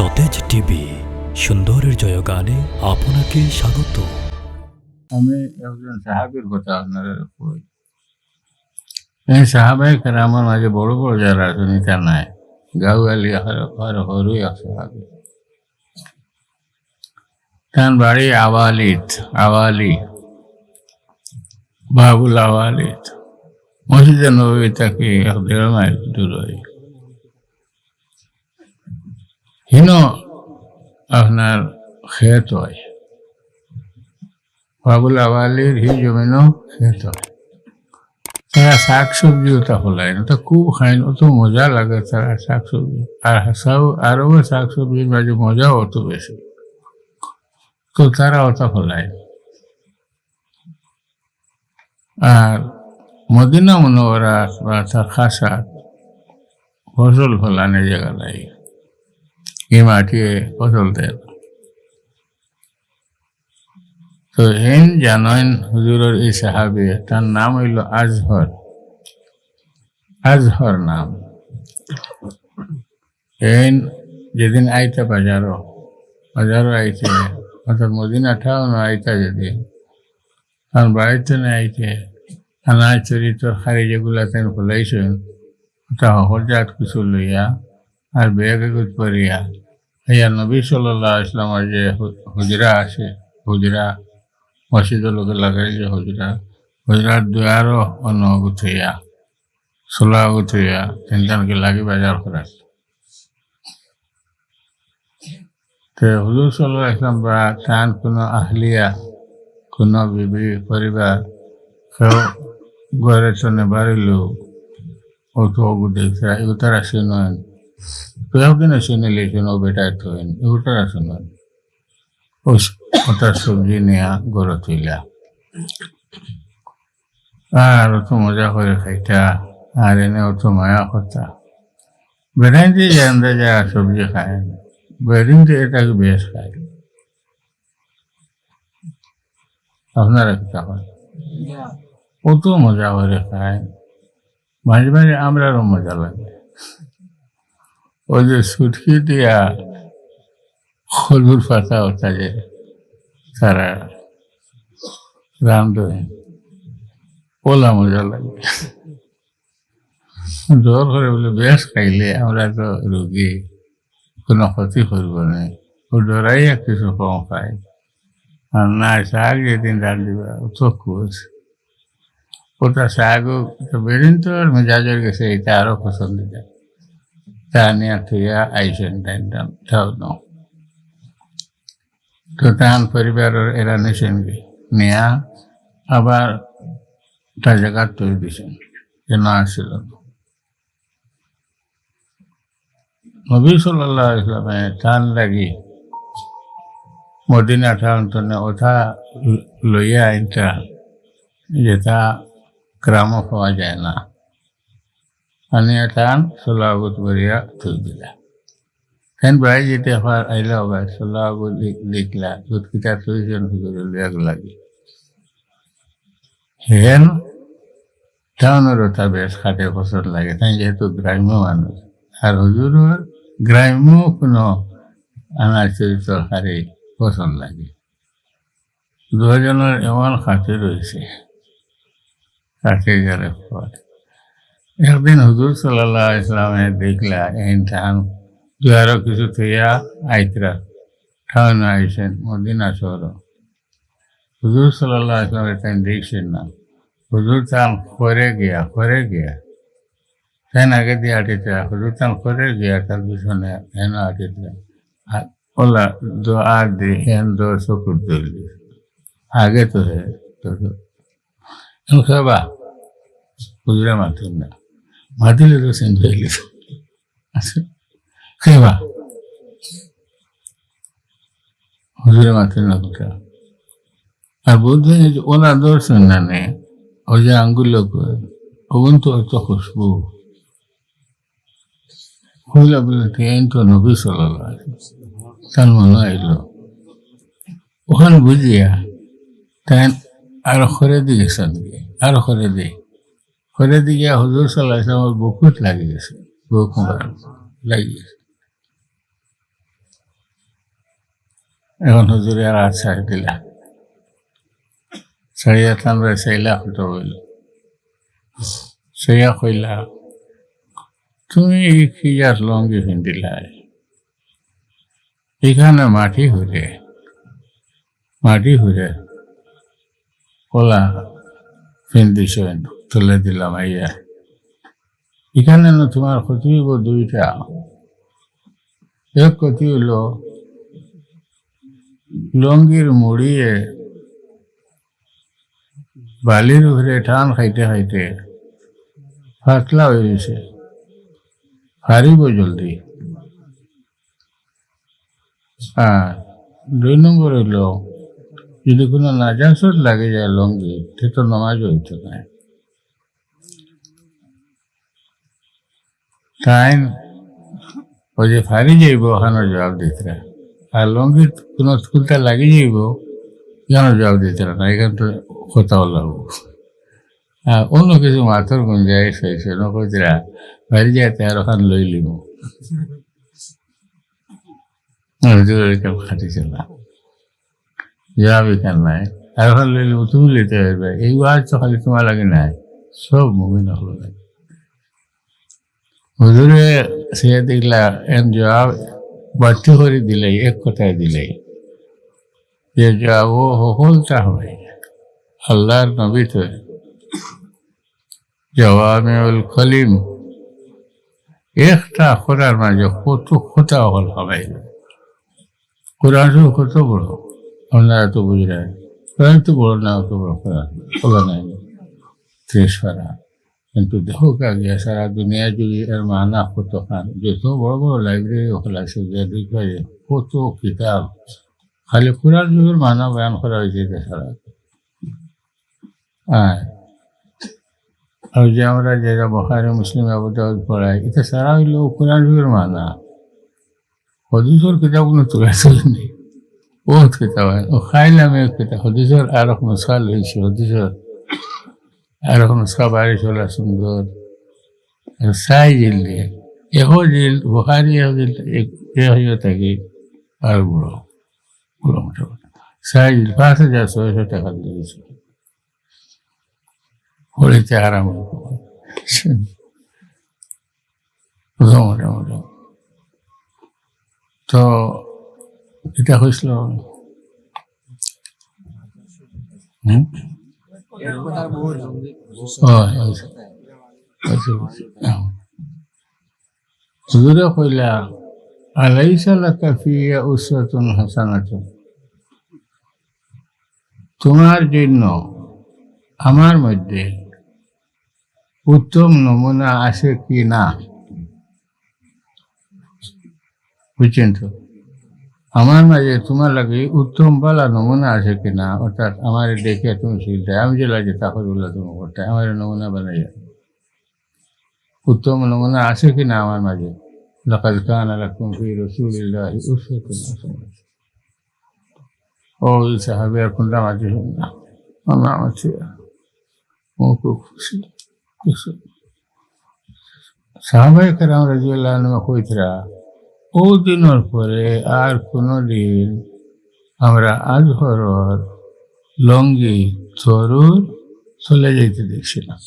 সতেজ টিভি, সুন্দরের জয়গানে আপনাকে স্বাগত। আমি একজন সাহাবির কথা আপনারা কই। এই সাহাবাই আমার মাঝে বড় বড় যারা আছেন এটা নাই গাউ আলী আর হরুই সাহাবি। তার বাড়ি আওয়ালিত আওয়ালি, বাবুল আওয়ালিত মসজিদে নবী তাকে এক দেড় মাইল দূর হয়? হিন আপনার ক্ষেত হয়। বাবুল আওয়ালির হি জমিনও খেত হয়। তারা শাক সবজি ওটা ফলায় না, তো খুব খায় না, অত মজা লাগে তারা শাক সবজি আর হাসাও আরও শাক সবজির মাঝে মজাও অত বেশি। তো তারা ওটা ফলায় আর মদিনা মনোহরা বা তার খাসা ফসল ফলানোর জায়গা নাই। এই মাটিয়ে ফসল তো হেন জানেন হুজুরের এই সাহাবি, তার নাম হইল আজহর। আজহর নাম। হেন যেদিন আইতা বাজারও বাজারও আইতে, অর্থাৎ মদিনা ঠাও না আইতা যেদিন আর বাড়িতে না আইতে আনাজ চরিত্র খারি যেগুলা তেন ফুলাইছেন ওটা হজাত কিছু লইয়া আর বেগ করিয়া ইয়া নবী সাল্লাহ ইসলামের যে হুজরা আছে হুজরা, মসজিদের লোকে লাগাই যে হুজরা, হুজরার দুয়ারও অন্য গুথইয়া সোলা গুথইয়া তিনজনকে লাগি বাজার করা তো হুজুর সাল্লাহ ইসলাম বা তান কোনো আহলিয়া, কোনো বিবি, পরিবার, কেউ ঘরে চনে বাড়িলেও অত দেখছে এগুতারা শুনেন কেউ কিনা শুনে লিখেন ও বেটায় তো এগুতারা শুনেন ওটা সবজি নেয়া গড়ে তুইলা। আর অত মজা করে খাইতা, আর এনে অত মায়া করতা। বেড়াইন দিয়ে জানতে যা সবজি খায় বেরিন দিয়ে এটাকে বেশ খায়। আপনারা কি খাবেন কত মজা করে খায়, মাঝে মাঝে আমরারও মজা লাগে। ওই যে সুটকি দিয়া হলুদ পাতা ওটা যে তারা রান্ধে ওলা মজা লাগে। জোর করে বলে বেশ খাইলে আমরা তো রোগী, কোনো ক্ষতি করব না। ও ডরাইয়া কিছু কম খায়। আর না, শাক যেদিন রান্ধিবা তো খুশ। ওটা শাকও তো বেরিন তো আর মেজাজের গেছে, এটা আরও পছন্দিদা তা নিয়ে থুইয়া আইসেন তাও তো তাহান পরিবারের এরা নিছেন নিয়া আবার তা জায়গা তৈরি দিছেন যে না আসছিল নবী সাল্লাহ ইসলামে টান লাগি মদিনা টাউন ওঠা লইয়া আইনটা যেটা গ্রামও পাওয়া যায় না আনিয়া টান সোলাগত বরিয়া থুই দিলা। ফেন বাই যেতে আবার আইলা আবার সোলাগত লিখলা, দুধ কিতা থুইছেন হুজুরে লিয়াক হেন টাউনেরও তার বেশ খাটে পছন্দ লাগে, তাই যেহেতু গ্রাম্য মানুষ। আর হুজুরের গ্রাম্য কোনো আনাজ হারে পছন্দ লাগে। দুজনের এমন খাতে রয়েছে কাছে গেলে পর। একদিন হুজুর সাল্লাহ ইসলামে দেখলা, এই ধান দুয়ারও কিছু থইয়া আইতরা। ঠাউন আইসেন, মদিনা শহর। হুজুর সাল্লাহ ইসলামের তাই দেখছেন না। হুজুর তান করে গিয়া করে গিয়া। তাই আগে দিয়ে আটিতে হুজুর তান করে গিয়া তার পিছনে হেন আটিতে ওলা দো আর দি, হেন দো চকুর দলি আগে তো হে, তো খেবা হুজুরে মাতুন না তো সেন্ট হইলে খেবা হুজুরে না আর ওলা দর্শন না ও যে আঙ্গুল ওগুন অত খুশবু। তো নবী ওয়াসাল্লাম। তার মনে আইলো। ওখানে বুঝিয়া, তাই আর খরে দিয়ে গেছেন আরও খরে দিয়ে খরে দিয়ে হুজুর সাল্লাহ ইসলামের বুকুত লাগি গেছে বুক মুবারক গেছে এখন হুজুরে আর আর ছাড়ি দিলা। ছাড়িয়া তানরা চাইলা হতো বইল সেয়া কইলা, তুমি কি আর লঙ্গি পিন্ধিলাই এখানে মাটি ঘুরে মাটি ঘুরে কলা পিন্ধিস তুলে দিলাম আইয়া এখানে না তোমার ক্ষতি হইব দুইটা। এক ক্ষতি হইল, লঙ্গির মুড়িয়ে বালির উপরে টান খাইতে খাইতে পাতলা হয়ে গেছে। হারিব জলদি। আর দুই নম্বর হইল, যদি কোনো নাজাসত লাগে যায় লঙ্গি, সে তো নমাজ হইতে না তাই ওই যে ফারি যাইব ওখানে জবাব দিতে আর লঙ্গি কোনো খুলতে লাগি যাইব কেন জবাব দিতে না, এখান তো কোথাও লাগবো আর অন্য কিছু মাথার গুঞ্জাইশ হয়েছে নকরা বাড়ি যাইতে আর ওখানে লই লিব কেউ খাটিছে না যাবি কেন নাই? আর ওখানে লই লিব তুমি লিতে পারবে। এই ওয়াজ তো খালি তোমার লাগে নাই, সব মুভি না হলো নাই। হুজুরে সে দেখলা এন জবাব বাধ্য করে দিলেই, এক কথায় দিলেই। যে জবাব ও হলতা হবে। আল্লাহর নবী তো জওয়ামিউল খলিম একটা খোরার মাঝে কত খোতা হল হবে। কোরআন কত বড়, আপনারা তো বুঝলেন। কোরআন তো বড় না, অত বড় কোরআন খোলা নাই। ত্রিশ কিন্তু দেখো কা গিয়া সারা দুনিয়া জুড়ে এর মানা কত খান? যত বড় বড় লাইব্রেরি খোলা আছে, যে দেখবে যে কত কিতাব। খালি কোরআন যুগের মানা বয়ান করা হয়েছে সারা। হ্যাঁ আর যে আমরা যেটা বখারে, মুসলিম আবুদাউদ পড়াই এটা সারা হইল কোরআন যুগের মানা। হদিসর কিতাবগুলো তুলে তুলেনি বহুত কিতাব ও খাইলাম এক কিতাব, হদিসর আর এক নুসখা লইছে হদিসর। নুসখা বাড়ি চলা সুন্দর। সাই জিল দিয়ে এহ জিল জিল এ হইয়া থাকি আর বড় মোটামুটি সাই জিল পাঁচ হাজার ছয়শো টাকা দিয়েছে। পড়িতে আরাম মোটামুটি তো এটা হয়েছিল হুম? হুজুরে কইলা আলাইসা লাকা ফিয়া উসরাতুন হাসানাতুন তোমার জন্য আমার মধ্যে উত্তম নমুনা আছে কি না? বুঝছেন তো? আমার মাঝে তোমার লাগে উত্তম বালা নমুনা আছে কিনা? অর্থাৎ আমার দেখে তুমি শিলতে আমি যে লাগে তাহলে বললে তুমি করতে। আমার নমুনা বানাইয়া উত্তম নমুনা আছে কিনা আমার মাঝে? লকাল খান আলাকুম ফি রসুলিল্লাহ উসওয়াতুন ও সাহাবি আর কোনটা মাঝে না। আমার আছে ও খুব খুশি। সাহাবাহিক রাম রাজিউল্লাহ কইতরা ও দিনের পরে আর কোনো দিন আমরা আজ হরর লঙ্গি তরুর চলে যেতে দেখছিলাম